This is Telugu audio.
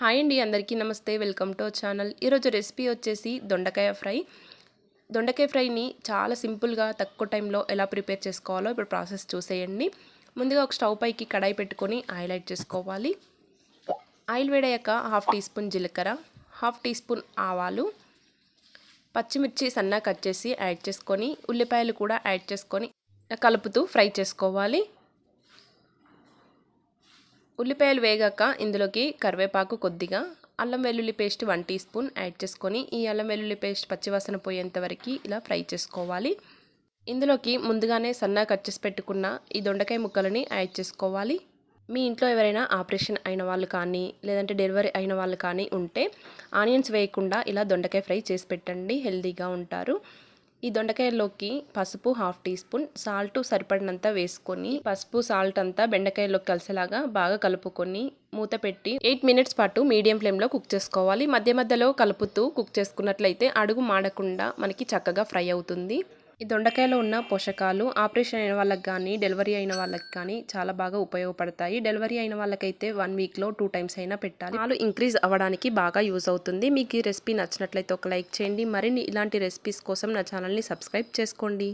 హాయ్ అండి అందరికీ నమస్తే. Welcome to channel. ఈరోజు రెసిపీ వచ్చేసి దొండకాయ ఫ్రై. దొండకాయ ఫ్రైని చాలా సింపుల్గా తక్కువ టైంలో ఎలా ప్రిపేర్ చేసుకోవాలో ఇప్పుడు ప్రాసెస్ చూసేయండి. ముందుగా ఒక స్టవ్ పైకి కడాయి పెట్టుకొని ఆయిల్ యాడ్ చేసుకోవాలి. ఆయిల్ వేడయ్యాక హాఫ్ టీ స్పూన్ జీలకర్ర హాఫ్ టీ స్పూన్ ఆవాలు పచ్చిమిర్చి సన్నా కట్ చేసి యాడ్ చేసుకొని ఉల్లిపాయలు కూడా యాడ్ చేసుకొని కలుపుతూ ఫ్రై చేసుకోవాలి. ఉల్లిపాయలు వేగాక ఇందులోకి కరివేపాకు కొద్దిగా అల్లం వెల్లుల్లి paste one teaspoon add చేసుకొని ఈ అల్లం వెల్లుల్లి పేస్ట్ పచ్చివాసన పోయేంత వరకు ఇలా ఫ్రై చేసుకోవాలి. ఇందులోకి ముందుగానే సన్నా కట్ చేసి పెట్టుకున్న ఈ దొండకాయ ముక్కలని యాడ్ చేసుకోవాలి. మీ ఇంట్లో ఎవరైనా ఆపరేషన్ అయిన వాళ్ళు కానీ లేదంటే డెలివరీ అయిన వాళ్ళు కానీ ఉంటే ఆనియన్స్ వేయకుండా ఇలా దొండకాయ ఫ్రై చేసి పెట్టండి హెల్తీగా ఉంటారు. ఈ దొండకాయల్లోకి పసుపు హాఫ్ టీ స్పూన్ సాల్ట్ సరిపడినంత వేసుకొని పసుపు సాల్ట్ అంతా బెండకాయలోకి కలిసేలాగా బాగా కలుపుకొని మూత పెట్టి ఎయిట్ మినిట్స్ పాటు మీడియం ఫ్లేమ్లో కుక్ చేసుకోవాలి. మధ్య మధ్యలో కలుపుతూ కుక్ చేసుకున్నట్లయితే అడుగు మాడకుండా మనకి చక్కగా ఫ్రై అవుతుంది. ఈ దొండకాయలో ఉన్న పోషకాలు ఆపరేషన్ అయిన వాళ్ళకి కానీ డెలివరీ అయిన వాళ్ళకి కానీ చాలా బాగా ఉపయోగపడతాయి. డెలివరీ అయిన వాళ్ళకైతే వన్ వీక్లో టూ టైమ్స్ అయినా పెట్టాలి. పాలు ఇంక్రీజ్ అవ్వడానికి బాగా యూజ్ అవుతుంది. మీకు ఈ రెసిపీ నచ్చినట్లయితే ఒక లైక్ చేయండి. మరిన్ని ఇలాంటి రెసిపీస్ కోసం నా ఛానల్ని సబ్స్క్రైబ్ చేసుకోండి.